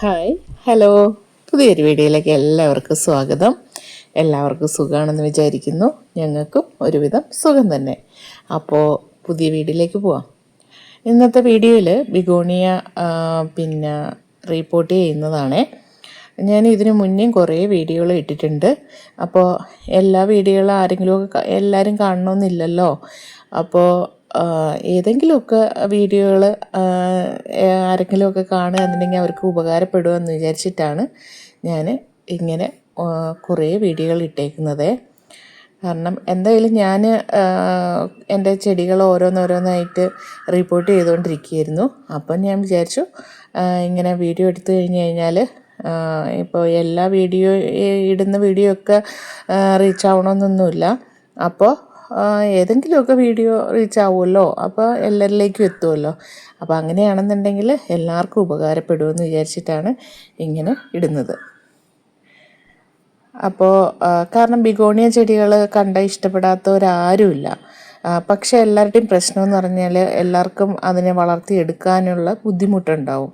Hi hello. പുതിയൊരു വീഡിയോയിലേക്ക് എല്ലാവർക്കും സ്വാഗതം. എല്ലാവർക്കും സുഖമാണെന്ന് വിചാരിക്കുന്നു. ഞങ്ങൾക്കും ഒരുവിധം സുഖം തന്നെ. അപ്പോൾ പുതിയ വീഡിയോയിലേക്ക് പോവാം. ഇന്നത്തെ വീഡിയോയിൽ ബിഗോണിയ പിന്നെ റിപ്പോർട്ട് ചെയ്യുന്നതാണ്. ഞാൻ ഇതിനു മുന്നേ കുറേ വീഡിയോകൾ ഇട്ടിട്ടുണ്ട്. അപ്പോൾ എല്ലാ വീഡിയോകളും ആരെങ്കിലുമൊക്കെ എല്ലാവരും കാണണമെന്നില്ലല്ലോ അപ്പോൾ ഏതെങ്കിലുമൊക്കെ വീഡിയോകൾ ആരെങ്കിലുമൊക്കെ കാണുക എന്നുണ്ടെങ്കിൽ അവർക്ക് ഉപകാരപ്പെടുമെന്ന് വിചാരിച്ചിട്ടാണ് ഞാൻ ഇങ്ങനെ കുറേ വീഡിയോകൾ ഇട്ടേക്കുന്നത്. കാരണം എന്തായാലും ഞാൻ എന്റെ ചെടികൾ ഓരോന്നോരോന്നായിട്ട് റിപ്പോർട്ട് ചെയ്തുകൊണ്ടിരിക്കുകയായിരുന്നു. അപ്പം ഞാൻ വിചാരിച്ചു ഇങ്ങനെ വീഡിയോ എടുത്തു കഴിഞ്ഞ് കഴിഞ്ഞാൽ ഇപ്പോൾ എല്ലാ വീഡിയോ ഇടുന്ന വീഡിയോ ഒക്കെ റീച്ച് ആവണമെന്നൊന്നുമില്ല. അപ്പോൾ ഏതെങ്കിലുമൊക്കെ വീഡിയോ റീച്ച് ആവുമല്ലോ? അപ്പോൾ എല്ലാവരിലേക്കും എത്തുമല്ലോ. അപ്പോൾ അങ്ങനെയാണെന്നുണ്ടെങ്കിൽ എല്ലാവർക്കും ഉപകാരപ്പെടുമെന്ന് വിചാരിച്ചിട്ടാണ് ഇങ്ങനെ ഇടുന്നത്. അപ്പോൾ കാരണം ബിഗോണിയ ചെടികൾ കണ്ട ഇഷ്ടപ്പെടാത്തവരാരുമില്ല. പക്ഷേ എല്ലാവരുടെയും പ്രശ്നം എന്ന് പറഞ്ഞാൽ എല്ലാവർക്കും അതിനെ വളർത്തിയെടുക്കാനുള്ള ബുദ്ധിമുട്ടുണ്ടാവും.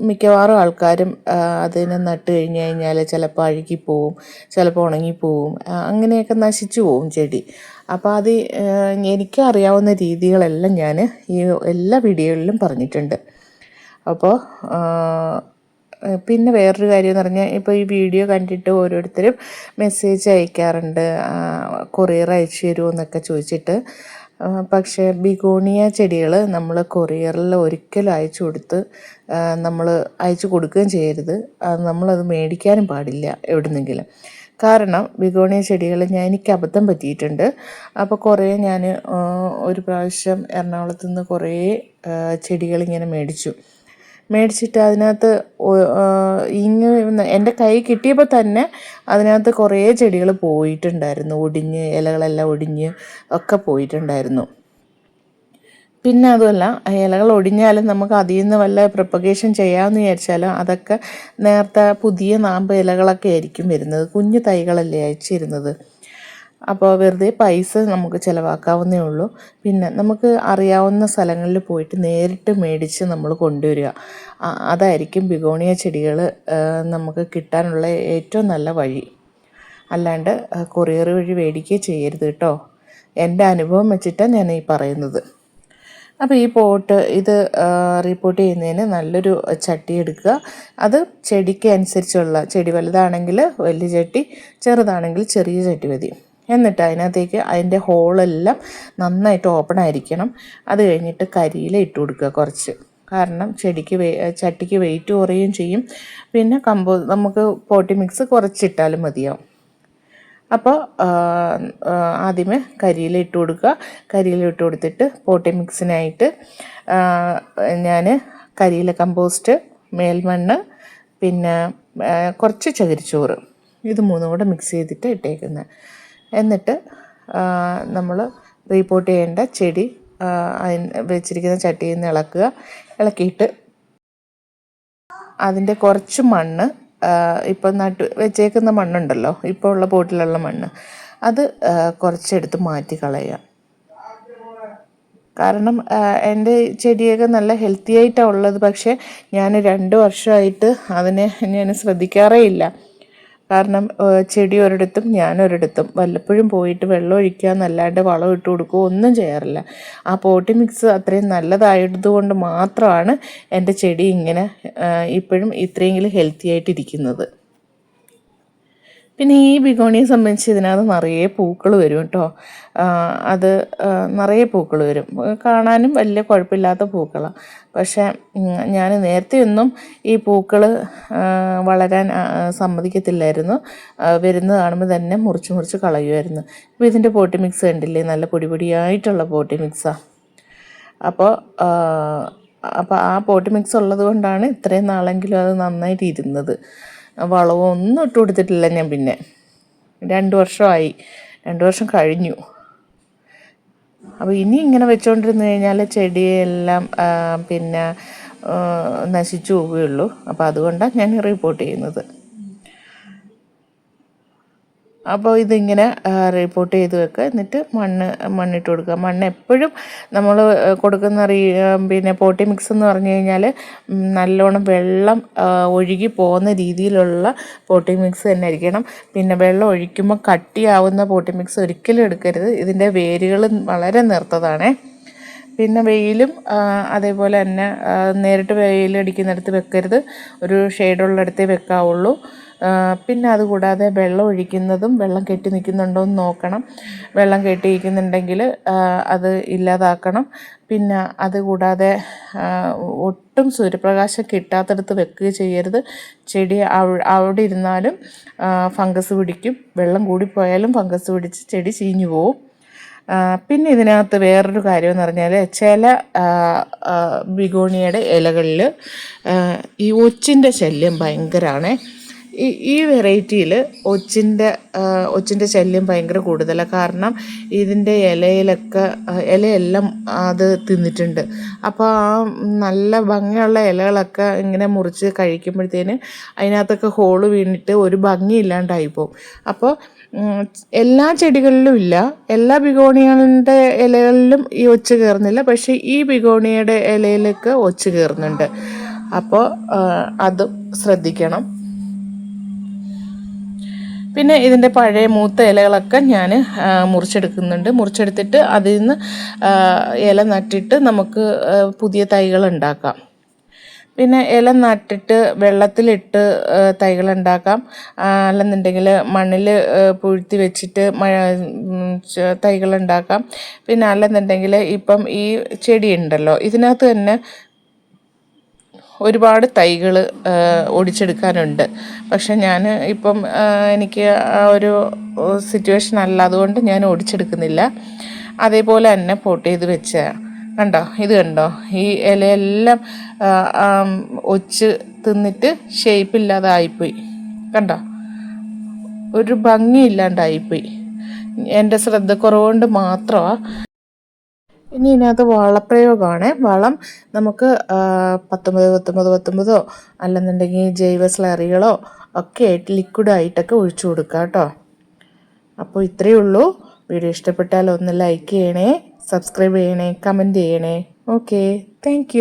മിക്കവാറും ആൾക്കാരും അതിനെ നട്ട് കഴിഞ്ഞ് കഴിഞ്ഞാൽ ചിലപ്പോൾ അഴുകിപ്പോവും ചിലപ്പോൾ ഉണങ്ങിപ്പോവും അങ്ങനെയൊക്കെ നശിച്ചു പോവും ചെടി. അപ്പോൾ അത് എനിക്ക് എനിക്കറിയാവുന്ന രീതികളെല്ലാം ഞാൻ ഈ എല്ലാ വീഡിയോകളിലും പറഞ്ഞിട്ടുണ്ട്. അപ്പോൾ പിന്നെ വേറൊരു കാര്യം എന്ന് പറഞ്ഞാൽ ഇപ്പോൾ ഈ വീഡിയോ കണ്ടിട്ട് ഓരോരുത്തരും മെസ്സേജ് അയക്കാറുണ്ട്. കൊറിയർ അയച്ചു തരുമോ എന്നൊക്കെ ചോദിച്ചിട്ട്. പക്ഷേ ബിഗോണിയ ചെടികൾ നമ്മൾ കൊറിയറിൽ ഒരിക്കലും അയച്ചു കൊടുത്ത് നമ്മൾ അയച്ചു കൊടുക്കുകയും ചെയ്യരുത്. നമ്മളത് മേടിക്കാനും പാടില്ല എവിടുന്നെങ്കിലും. കാരണം ബിഗോണിയ ചെടികൾ ഞാൻ എനിക്ക് അബദ്ധം പറ്റിയിട്ടുണ്ട്. അപ്പോൾ കുറേ ഞാൻ ഒരു പ്രാവശ്യം എറണാകുളത്ത് നിന്ന് കുറേ ചെടികൾ ഇങ്ങനെ മേടിച്ചു. മേടിച്ചിട്ട് അതിനകത്ത് ഇങ്ങ് എന്റെ കൈ കിട്ടിയപ്പോൾ തന്നെ അതിനകത്ത് കുറേ ചെടികൾ പോയിട്ടുണ്ടായിരുന്നു. ഒടിഞ്ഞ് ഇലകളെല്ലാം ഒടിഞ്ഞ് ഒക്കെ പോയിട്ടുണ്ടായിരുന്നു. പിന്നെ അതുമല്ല ഇലകൾ ഒടിഞ്ഞാലും നമുക്ക് അതിൽ നിന്ന് വല്ല പ്രൊപ്പഗേഷൻ ചെയ്യാമെന്ന് വിചാരിച്ചാലും അതൊക്കെ നേരത്തെ പുതിയ നാമ്പ് ഇലകളൊക്കെ ആയിരിക്കും വരുന്നത്. കുഞ്ഞു തൈകളല്ലേ അയച്ചിരുന്നത്. അപ്പോൾ വെറുതെ പൈസ നമുക്ക് ചിലവാക്കാവുന്നേ ഉള്ളൂ. പിന്നെ നമുക്ക് അറിയാവുന്ന സ്ഥലങ്ങളിൽ പോയിട്ട് നേരിട്ട് മേടിച്ച് നമ്മൾ കൊണ്ടുവരിക. അതായിരിക്കും ബിഗോണിയ ചെടികൾ നമുക്ക് കിട്ടാനുള്ള ഏറ്റവും നല്ല വഴി. അല്ലാണ്ട് കൊറിയർ വഴി മേടിക്കുക ചെയ്യരുത് കേട്ടോ. എന്റെ അനുഭവം വെച്ചിട്ടാണ് ഞാൻ ഈ പറയുന്നത്. അപ്പോൾ ഈ പോട്ട് ഇത് റിപ്പോർട്ട് ചെയ്യുന്നതിന് നല്ലൊരു ചട്ടി എടുക്കുക. അത് ചെടിക്ക് അനുസരിച്ചുള്ള ചെടി വലുതാണെങ്കിൽ വലിയ ചട്ടി ചെറുതാണെങ്കിൽ ചെറിയ ചട്ടി മതി. എന്നിട്ട് അതിനകത്തേക്ക് അതിന്റെ ഹോളെല്ലാം നന്നായിട്ട് ഓപ്പൺ ആയിരിക്കണം. അത് കഴിഞ്ഞിട്ട് കരിയില ഇട്ട് കൊടുക്കുക കുറച്ച്. കാരണം ചെടിക്ക് വെ ചട്ടിക്ക് വെയിറ്റ് കുറയുകയും ചെയ്യും. പിന്നെ കമ്പോ നമുക്ക് പോട്ടി മിക്സ് കുറച്ചിട്ടാലും മതിയാവും. അപ്പോൾ ആദ്യമേ കരിയില ഇട്ട് കൊടുക്കുക. കരിയില ഇട്ട് കൊടുത്തിട്ട് പോട്ടി മിക്സിനായിട്ട് ഞാൻ കരിയില കമ്പോസ്റ്റ് മേൽമണ്ണ് പിന്നെ കുറച്ച് ചകിരിച്ചോറ്. ഇത് മൂന്നും കൂടെ മിക്സ് ചെയ്തിട്ട് ഇട്ടേക്കുന്നത്. എന്നിട്ട് നമ്മൾ റീപോർട്ട് ചെയ്യേണ്ട ചെടി വെച്ചിരിക്കുന്ന ചട്ടിയിൽ നിന്ന് ഇളക്കുക. ഇളക്കിയിട്ട് അതിന്റെ കുറച്ച് മണ്ണ് ഇപ്പം നട്ട് വെച്ചേക്കുന്ന മണ്ണുണ്ടല്ലോ ഇപ്പോൾ ഉള്ള പോട്ടിലുള്ള മണ്ണ് അത് കുറച്ചെടുത്ത് മാറ്റി കളയുക. കാരണം എന്റെ ചെടിയൊക്കെ നല്ല ഹെൽത്തി ആയിട്ടാണ് ഉള്ളത് പക്ഷേ ഞാൻ രണ്ട് വർഷമായിട്ട് അതിനെ ഞാൻ ശ്രദ്ധിക്കാറേ ഇല്ല. കാരണം ചെടി ഒരിടത്തും ഞാൻ ഒരിടത്തും വല്ലപ്പോഴും പോയിട്ട് വെള്ളം ഒഴിക്കുക എന്നല്ലാണ്ട് വളം ഇട്ട് കൊടുക്കുകയോ ഒന്നും ചെയ്യാറില്ല. ആ പോട്ടി മിക്സ് അത്രയും നല്ലതായതുകൊണ്ട് മാത്രമാണ് എന്റെ ചെടി ഇങ്ങനെ ഇപ്പോഴും ഇത്രയെങ്കിലും ഹെൽത്തി ആയിട്ടിരിക്കുന്നത്. പിന്നെ ഈ ബിഗോണിയെ സംബന്ധിച്ച് ഇതിനകത്ത് നിറയെ പൂക്കൾ വരും കേട്ടോ. അത് നിറയെ പൂക്കൾ വരും. കാണാനും വലിയ കുഴപ്പമില്ലാത്ത പൂക്കളാണ് പക്ഷേ ഞാൻ നേരത്തെയൊന്നും ഈ പൂക്കൾ വളരാൻ സമ്മതിക്കത്തില്ലായിരുന്നു. വരുന്നത് കാണുമ്പോൾ തന്നെ മുറിച്ച് മുറിച്ച് കളയുമായിരുന്നു ഇപ്പോൾ ഇതിന്റെ പോട്ടി മിക്സ് കണ്ടില്ലേ? നല്ല പൊടി പൊടിയായിട്ടുള്ള പോട്ടി മിക്സാണ് അപ്പോൾ അപ്പോൾ ആ പോട്ടി മിക്സ് ഉള്ളത് കൊണ്ടാണ് ഇത്രയും നാളെങ്കിലും അത് നന്നായിട്ട് ഇരുന്നത് വളവും ഒന്നും ഇട്ട് കൊടുത്തിട്ടില്ല ഞാൻ പിന്നെ. രണ്ട് വർഷമായി. രണ്ട് വർഷം കഴിഞ്ഞു. അപ്പോൾ ഇനി ഇങ്ങനെ വെച്ചുകൊണ്ടിരുന്ന് കഴിഞ്ഞാൽ ചെടിയെല്ലാം പിന്നെ നശിച്ചു പോവുകയുള്ളൂ. അപ്പോൾ അതുകൊണ്ടാണ് ഞാൻ റിപ്പോർട്ട് ചെയ്യുന്നത്. അപ്പോൾ ഇതിങ്ങനെ റിപ്പോർട്ട് ചെയ്ത് വെക്കുക. എന്നിട്ട് മണ്ണ് മണ്ണിട്ട് കൊടുക്കുക. മണ്ണ് എപ്പോഴും നമ്മൾ കൊടുക്കുന്ന റീ പിന്നെ പോട്ടി മിക്സ് എന്ന് പറഞ്ഞു കഴിഞ്ഞാൽ നല്ലോണം വെള്ളം ഒഴുകി പോകുന്ന രീതിയിലുള്ള പോട്ടി മിക്സ് തന്നെ ആയിരിക്കണം. പിന്നെ വെള്ളം ഒഴിക്കുമ്പോൾ കട്ടിയാവുന്ന പോട്ടി മിക്സ് ഒരിക്കലും എടുക്കരുത്. ഇതിന്റെ വേരുകൾ വളരെ നേർത്തതാണേ. പിന്നെ വെയിലും അതേപോലെ തന്നെ നേരിട്ട് വെയിലടിക്കുന്നിടത്ത് വെക്കരുത്. ഒരു ഷെയ്ഡുള്ളിടത്തേ വെക്കാവുള്ളൂ. പിന്നെ അതുകൂടാതെ വെള്ളം ഒഴിക്കുന്നതും വെള്ളം കെട്ടി നിൽക്കുന്നുണ്ടോ എന്ന് നോക്കണം. വെള്ളം കെട്ടി നിൽക്കുന്നുണ്ടെങ്കിൽ അത് ഇല്ലാതാക്കണം. പിന്നെ അതുകൂടാതെ ഒട്ടും സൂര്യപ്രകാശം കിട്ടാത്തടത്ത് വെക്കുക ചെയ്യരുത്. ചെടി അവ- അവിടെ ഇരുന്നാലും ഫംഗസ് പിടിക്കും. വെള്ളം കൂടിപ്പോയാലും ഫംഗസ് പിടിച്ച് ചെടി ചീഞ്ഞു പോവും. പിന്നെ ഇതിനകത്ത് വേറൊരു കാര്യം എന്ന് പറഞ്ഞാൽ ചില ബിഗോണിയയുടെ ഇലകളിൽ ഈ ഒച്ചിന്റെ ശല്യം ഭയങ്കരമാണ് ഈ ഈ വെറൈറ്റിയിൽ ഒച്ചിന്റെ ഒച്ചിന്റെ ശല്യം ഭയങ്കര കൂടുതലാണ് കാരണം ഇതിന്റെ ഇലയിലൊക്കെ ഇലയെല്ലാം അത് തിന്നിട്ടുണ്ട്. അപ്പോൾ ആ നല്ല ഭംഗിയുള്ള ഇലകളൊക്കെ ഇങ്ങനെ മുറിച്ച് കഴിക്കുമ്പോഴത്തേന് അതിനകത്തൊക്കെ ഹോൾ വീണിട്ട് ഒരു ഭംഗിയില്ലാണ്ടായി പോകും അപ്പോൾ എല്ലാ ചെടികളിലും ഇല്ല. എല്ലാ ബിഗോണികളുടെ ഇലകളിലും ഈ ഒച്ച് കയറുന്നില്ല. പക്ഷേ ഈ ബിഗോണിയുടെ ഇലയിലൊക്കെ ഒച്ച് കയറുന്നുണ്ട്. അപ്പോൾ അതും ശ്രദ്ധിക്കണം. പിന്നെ ഇതിന്റെ പഴയ മൂത്ത ഇലകളൊക്കെ ഞാൻ മുറിച്ചെടുക്കുന്നുണ്ട്. മുറിച്ചെടുത്തിട്ട് അതിൽ നിന്ന് ഇല നട്ടിട്ട് നമുക്ക് പുതിയ തൈകൾ ഉണ്ടാക്കാം. പിന്നെ ഇല നട്ടിട്ട് വെള്ളത്തിലിട്ട് തൈകൾ ഉണ്ടാക്കാം. അല്ലെന്നുണ്ടെങ്കിൽ മണ്ണിൽ പുഴുത്തി വെച്ചിട്ട് മഴ തൈകൾ ഉണ്ടാക്കാം. പിന്നെ അല്ലെന്നുണ്ടെങ്കിൽ ഇപ്പം ഈ ചെടി ഉണ്ടല്ലോ ഇതിനകത്ത് തന്നെ ഒരുപാട് തൈകൾ ഓടിച്ചെടുക്കാനുണ്ട് പക്ഷെ ഞാൻ ഇപ്പം എനിക്ക് ആ ഒരു സിറ്റുവേഷൻ അല്ല. അതുകൊണ്ട് ഞാൻ ഓടിച്ചെടുക്കുന്നില്ല അതേപോലെ തന്നെ പോട്ട് ചെയ്ത് വെച്ച കണ്ടോ? ഇത് കണ്ടോ? ഈ ഇലയെല്ലാം ഒച്ച് തിന്നിട്ട് ഷേപ്പില്ലാതായിപ്പോയി കണ്ടോ? ഒരു ഭംഗിയില്ലാണ്ടായിപ്പോയി. എന്റെ ശ്രദ്ധക്കുറവുകൊണ്ട് മാത്രമാണ് ഇനി ഇതിനകത്ത് വളപ്രയോഗമാണ്. വളം നമുക്ക് പത്തൊമ്പത് പത്തൊമ്പത് പത്തൊമ്പതോ അല്ലെന്നുണ്ടെങ്കിൽ ജൈവ സ്ലറികളോ ഒക്കെ ആയിട്ട് ലിക്വിഡായിട്ടൊക്കെ ഒഴിച്ചു കൊടുക്കുക കേട്ടോ. അപ്പോൾ ഇത്രയേ ഉള്ളൂ. വീഡിയോ ഇഷ്ടപ്പെട്ടാൽ ഒന്ന് ലൈക്ക് ചെയ്യണേ സബ്സ്ക്രൈബ് ചെയ്യണേ കമന്റ് ചെയ്യണേ. Okay thank